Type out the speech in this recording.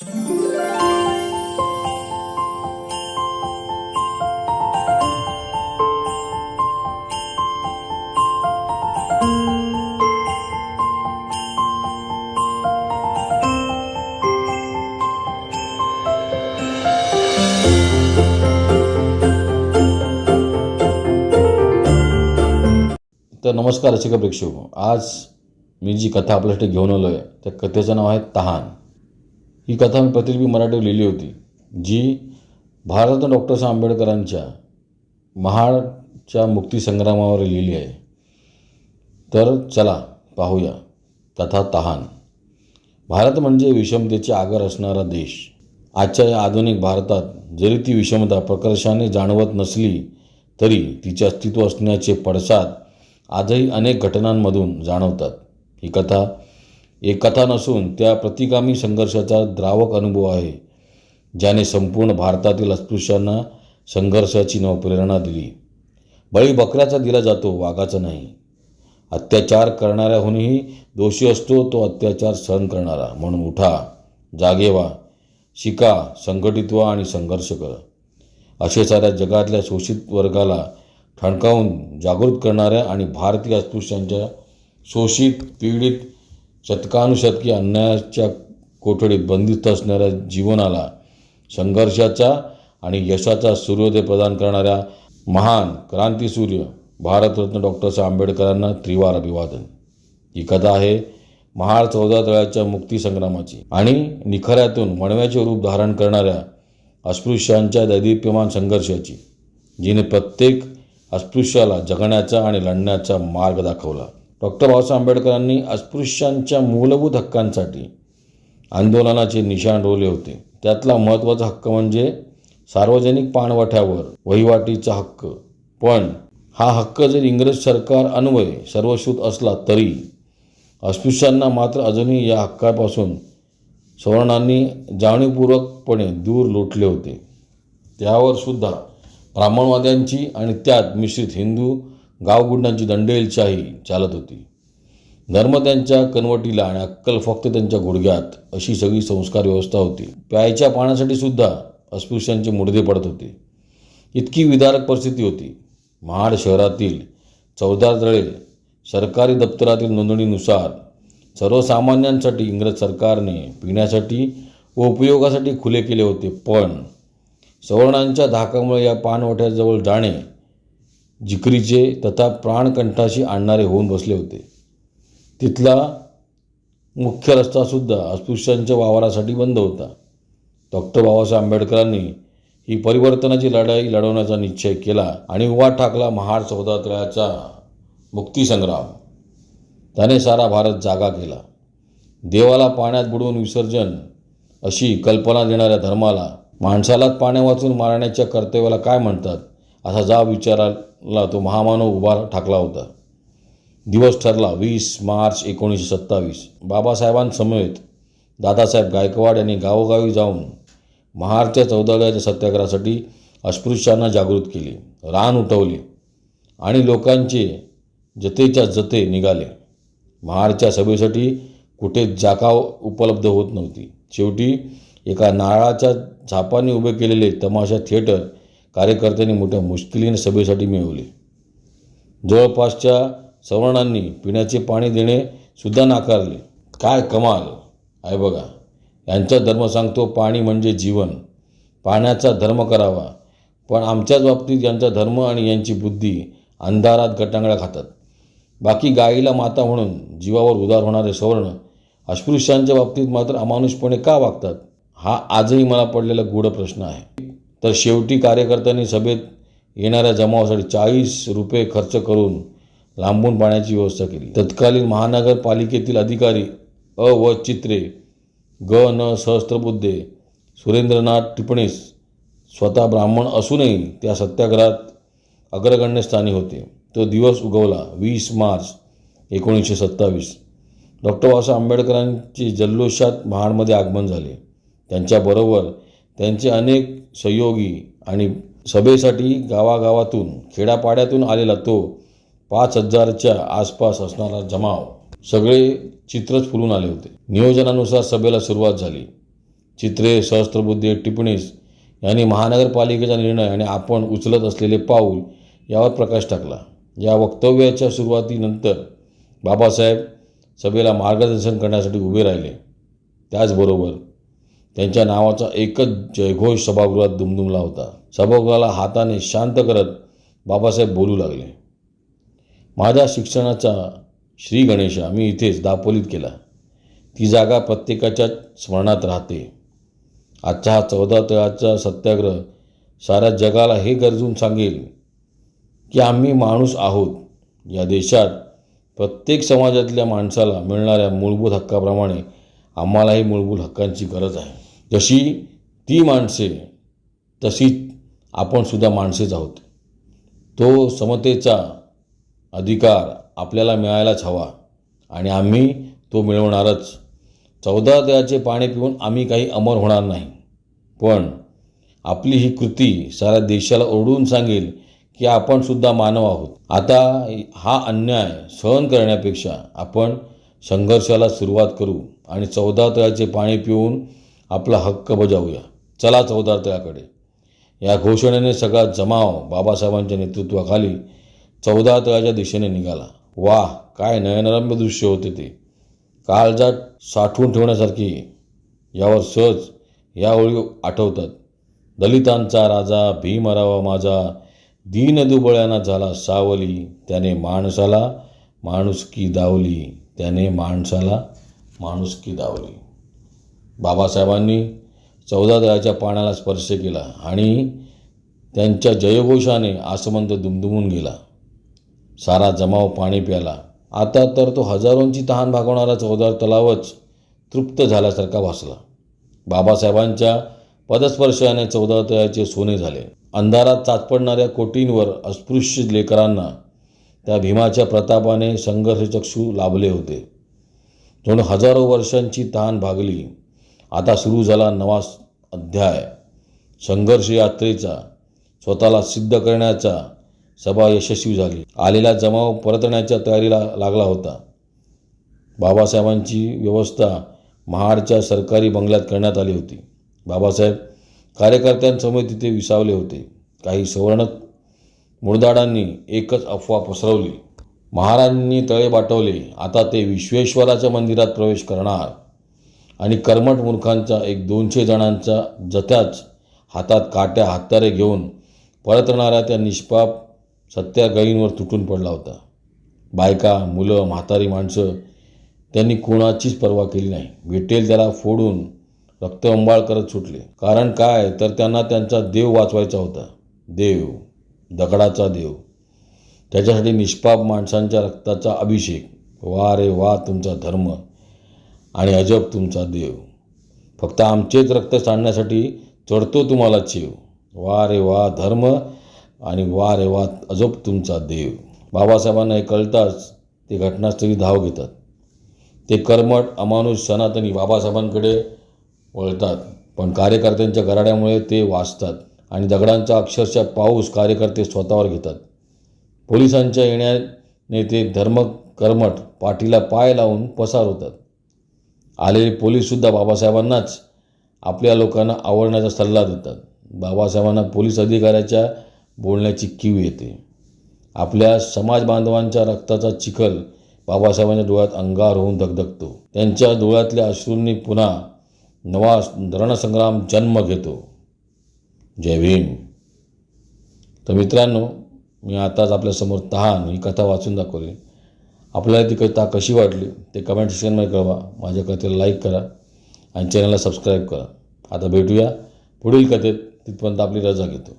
तर नमस्कार रसिक प्रेक्षक आज मी जी कथा आपल्यासाठी घेऊन आलो आहे त्या कथेचं नाव आहे तहान. ही कथा मी प्रतिलिपी मराठीवर लिहिली होती जी भारतरत्न डॉक्टरसाहेब आंबेडकरांच्या महाडच्या मुक्तीसंग्रामावर लिहिली आहे. तर चला पाहूया. तथा तहान. भारत म्हणजे विषमतेचे आगर असणारा देश. आजच्या या आधुनिक भारतात जरी ती विषमता प्रकर्षाने जाणवत नसली तरी तिचे अस्तित्व असण्याचे पडसाद आजही अनेक घटनांमधून जाणवतात. ही कथा एक कथा नसून त्या प्रतिगामी संघर्षाचा द्रावक अनुभव आहे ज्याने संपूर्ण भारतातील अस्पृश्यांना संघर्षाची नवप्रेरणा दिली. बळी बकऱ्याचा दिला जातो वाघाचा नाही. अत्याचार करणाऱ्याहूनही दोषी असतो तो अत्याचार सहन करणारा. म्हणून उठा जागे व्हा शिका संघटित व्हा आणि संघर्ष करा. असे साऱ्या जगातल्या शोषित वर्गाला ठणकावून जागृत करणाऱ्या आणि भारतीय अस्पृश्यांच्या शोषित पीडित शतकानुशतकी अन्यायाच्या कोठडीत बंदिस्त असणाऱ्या जीवनाला संघर्षाचा आणि यशाचा सूर्योदय प्रदान करणाऱ्या महान क्रांतीसूर्य भारतरत्न डॉक्टर साहेब आंबेडकरांना त्रिवार अभिवादन. ही कथा आहे महार चौदा तळ्याच्या मुक्तीसंग्रामाची आणि निखऱ्यातून वणव्याचे रूप धारण करणाऱ्या अस्पृश्यांच्या दैदिप्यमान संघर्षाची जिने प्रत्येक अस्पृश्याला जगण्याचा आणि लढण्याचा मार्ग दाखवला. डॉक्टर बाबासाहेब आंबेडकरांनी अस्पृश्यांच्या मूलभूत हक्कांसाठी आंदोलनाचे निशाण रोवले होते. त्यातला महत्त्वाचा हक्क म्हणजे सार्वजनिक पाणवठ्यावर वहिवाटीचा हक्क. पण हा हक्क जर इंग्रज सरकार अन्वय सर्वश्रुत असला तरी अस्पृश्यांना मात्र अजूनही या हक्कापासून सवर्णांनी जाणीवपूर्वकपणे दूर लोटले होते. त्यावर सुद्धा ब्राह्मणवाद्यांची आणि त्यात मिश्रित हिंदू गावगुंडांची दंडेलशाही चालत होती. धर्म त्यांच्या कनवटीला आणि अक्कल फक्त त्यांच्या गुडघ्यात अशी सगळी संस्कार व्यवस्था होती. प्यायच्या पाण्यासाठी सुद्धा अस्पृश्यांचे मुडदे पडत होते. इतकी विदारक परिस्थिती होती. महाड शहरातील चौदार तळे सरकारी दप्तरातील नोंदणीनुसार सर्वसामान्यांसाठी इंग्रज सरकारने पिण्यासाठी व उपयोगासाठी खुले केले होते पण सवर्णांच्या धाकामुळे या पाणवठ्याजवळ जाणे जिकरीचे तथा प्राणकंठाशी आणणारे होऊन बसले होते. तिथला मुख्य रस्तासुद्धा अस्पृश्यांच्या वावरासाठी बंद होता. डॉक्टर बाबासाहेब आंबेडकरांनी ही परिवर्तनाची लढाई लढवण्याचा निश्चय केला आणि उभा ठाकला महाड चौदातळ्याचा मुक्तीसंग्राम. त्याने सारा भारत जागा केला. देवाला पाण्यात बुडवून विसर्जन अशी कल्पना देणाऱ्या धर्माला माणसालाच पाण्या वाचून मारण्याच्या कर्तव्याला काय म्हणतात? असा जाब विचाराल ला तो महामानव उभा ठाकला होता. दिवस ठरला वीस मार्च एकोणीसशे सत्तावीस. बाबासाहेबांसमवेत दादासाहेब गायकवाड यांनी गावोगावी जाऊन महारच्या चौदाव्याच्या सत्याग्रहासाठी अस्पृश्यांना जागृत केले रान उठवले आणि लोकांचे जतेच्या जते निघाले. महारच्या सभेसाठी कुठे जागा उपलब्ध होत नव्हती. शेवटी एका नारळाच्या झापाने उभे केलेले तमाशा थिएटर कार्यकर्त्यांनी मोठ्या मुश्किलीने सभेसाठी मिळवले. जवळपासच्या सवर्णांनी पिण्याचे पाणी देणे सुद्धा नाकारले. काय कमाल. आहे बघा यांचा धर्म सांगतो पाणी म्हणजे जीवन. पाण्याचा धर्म करावा. पण आमच्याच बाबतीत यांचा धर्म आणि यांची बुद्धी अंधारात गटांगळ्या खातात. बाकी गाईला माता म्हणून जीवावर उदार होणारे सवर्ण अस्पृश्यांच्या बाबतीत मात्र अमानुषपणे का वागतात? हा आजही मला पडलेला गूढ प्रश्न आहे. तर शेवटी कार्यकर्त्यांनी सभेत येणाऱ्या जमावासाठी चाळीस रुपये खर्च करून लांबून पाण्याची व्यवस्था केली. तत्कालीन महानगरपालिकेतील अधिकारी अ. व. चित्रे ग. न. सहस्त्रबुद्धे सुरेंद्रनाथ टिपणीस स्वतः ब्राह्मण असूनही त्या सत्याग्रहात अग्रगण्य स्थानी होते. तो दिवस उगवला वीस मार्च एकोणीसशे सत्तावीस. डॉक्टर बाबासाहेब आंबेडकरांचे जल्लोषात महाडमध्ये आगमन झाले. त्यांच्याबरोबर त्यांचे अनेक सहयोगी आणि सभेसाठी गावागावातून खेड्यापाड्यातून आलेला तो पाच हजारच्या आसपास असणारा जमाव सगळे चित्रच फुलून आले होते. नियोजनानुसार सभेला सुरुवात झाली. चित्रे सहस्त्रबुद्धे टिप्पणीस यांनी महानगरपालिकेचा निर्णय आणि आपण उचलत असलेले पाऊल यावर प्रकाश टाकला. या वक्तव्याच्या सुरुवातीनंतर बाबासाहेब सभेला मार्गदर्शन करण्यासाठी उभे राहिले. त्याचबरोबर त्यांच्या नावाचा एकच जयघोष सभागृहात दुमदुमला होता. सभागृहाला हाताने शांत करत बाबासाहेब बोलू लागले. माझ्या शिक्षणाचा श्री गणेशा मी इथेच दापोलीत केला. ती जागा प्रत्येकाच्या स्मरणात राहते. आजचा हा चौदा तळाचा सत्याग्रह साऱ्या जगाला हे गरजून सांगेल की आम्ही माणूस आहोत. या देशात प्रत्येक समाजातल्या माणसाला मिळणाऱ्या मूलभूत हक्काप्रमाणे आम्हालाही मूलभूत हक्कांची गरज आहे. जशी ती माणसे तशी आपणसुद्धा माणसेच आहोत. तो समतेचा अधिकार आपल्याला मिळायलाच हवा आणि आम्ही तो मिळवणारच. चौदा दयाचे पाणी पिऊन आम्ही काही अमर होणार नाही. पण आपली ही कृती साऱ्या देशाला ओरडून सांगेल की आपण सुद्धा मानव आहोत. आता हा अन्याय सहन करण्यापेक्षा आपण संघर्षाला सुरुवात करू आणि चौदा तळाचे पाणी पिऊन आपला हक्क बजावूया. चला चौदार तळ्याकडे या घोषणेने सगळा जमाव बाबासाहेबांच्या नेतृत्वाखाली चौदा तळाच्या दिशेने निघाला. वाह काय नयनरम्य दृश्य होते ते. काळजात साठवून ठेवण्यासारखी यावर सहज या ओळी आठवतात. दलितांचा राजा भीमरावा माझा दीनदुबळ्याना झाला सावली. त्याने माणसाला माणुसकी दावली. त्याने माणसाला माणुसकी दावली. बाबासाहेबांनी चौदा दळाच्या पाण्याला स्पर्श केला आणि त्यांच्या जयघोषाने आसमंत दुमदुमून गेला. सारा जमाव पाणी प्याला. आता तर तो हजारोंची तहान भागवणारा चौदार तलावच तृप्त झाल्यासारखा भासला. बाबासाहेबांच्या पदस्पर्शाने चौदा तळ्याचे सोने झाले. अंधारात चाचपडणाऱ्या कोटींवर अस्पृश्य लेकरांना त्या भीमाच्या प्रतापाने संघर्षचक्षू लाभले होते. जणू हजारो वर्षांची तहान भागली. आता सुरू झाला नवा अध्याय. संघर्ष यात्रेचा स्वतःला सिद्ध करण्याचा सभा यशस्वी झाली. आलेला जमाव परतण्याच्या तयारीला लागला होता. बाबासाहेबांची व्यवस्था महाडच्या सरकारी बंगल्यात करण्यात आली होती. बाबासाहेब कार्यकर्त्यांसमोर तिथे विसावले होते. काही सवर्ण मुळदाडांनी एकच अफवा पसरवली. महाराजांनी तळे बाटवले आता ते विश्वेश्वराच्या मंदिरात प्रवेश करणार. आणि कर्मठ मूर्खांचा एक दोनशे जणांचा जथ्याच हातात काट्या हत्यारे घेऊन परतणाऱ्या त्या निष्पाप सत्याग्रहींवर तुटून पडला होता. बायका मुलं म्हातारी माणसं त्यांनी कोणाचीच पर्वा केली नाही. भेटेल त्याला फोडून रक्तअंबाळ करत सुटले. कारण काय? तर त्यांना त्यांचा देव वाचवायचा होता. देव दगडाचा देव. त्याच्यासाठी निष्पाप माणसांच्या रक्ताचा अभिषेक. वा रे वा तुमचा धर्म. आणि अजब तुमचा देव. फक्त आमचेच रक्त सांडण्यासाठी चढतो तुम्हाला चेव वा रे वा धर्म आणि वा रे वा अजब तुमचा देव. बाबासाहेबांना हे कळताच ते घटनास्थळी धाव घेतात. ते कर्मट अमानुष सनातनी बाबासाहेबांकडे वळतात. पण कार्यकर्त्यांच्या गराड्यामुळे ते वाचतात आणि दगडांचा अक्षरशः पाऊस कार्यकर्ते स्वतःवर घेतात. पोलिसांच्या येण्याने ते धर्म कर्मट पाठीला पाय लावून पसार होतात. आलेले पोलीससुद्धा बाबासाहेबांनाच आपल्या लोकांना आवडण्याचा सल्ला देतात. बाबासाहेबांना पोलीस अधिकाऱ्याच्या बोलण्याची कीव येते. आपल्या समाज बांधवांच्या रक्ताचा चिखल बाबासाहेबांच्या डोळ्यात अंगार होऊन धगधगतो. त्यांच्या डोळ्यातल्या अश्रूंनी पुन्हा नवा रणसंग्राम जन्म घेतो. जय भीम. तर मित्रांनो मी आताच आपल्यासमोर तहान ही कथा वाचून दाखवली. आपल्याला ती कविता कशी वाटली ते कमेंट सेक्शनमध्ये कळवा. माझ्या कथेला लाईक करा आणि चॅनलला सबस्क्राईब करा. आता भेटूया पुढील कथेत तिथपर्यंत आपली रजा घेतो.